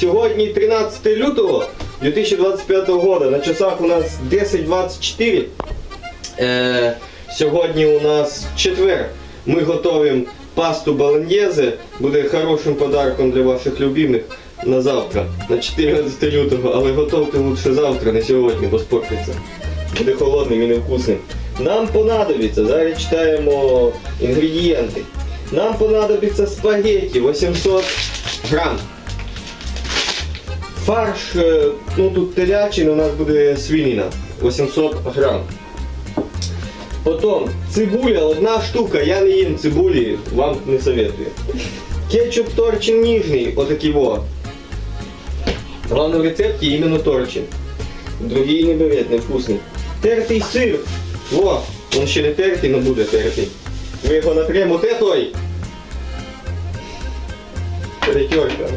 Сьогодні 13 лютого 2025 года. На часах у нас 10.24. Е, сьогодні у нас четвер. Ми готуємо пасту баланьєзе. Буде хорошим подарком для ваших любимих на завтра, на 14 лютого. Але готовте лучше завтра, не сьогодні, бо спортиться. Буде холодним і невкусним. Нам понадобиться, зараз читаємо інгредієнти. Нам понадобиться спагетті 800 грам. Фарш, е, ну тут телячий, у нас буде свинина 800 грам. Потім цибуля, одна штука, я не їм цибулі, вам не советую. Кетчуп торчин ніжний, отакий во. Главное в рецепті іменно торчин. Другий не берет, невкусний. Тертий сир. Во, він ще не тертий, але буде тертий. Ми його натремо, де той? Перетерка.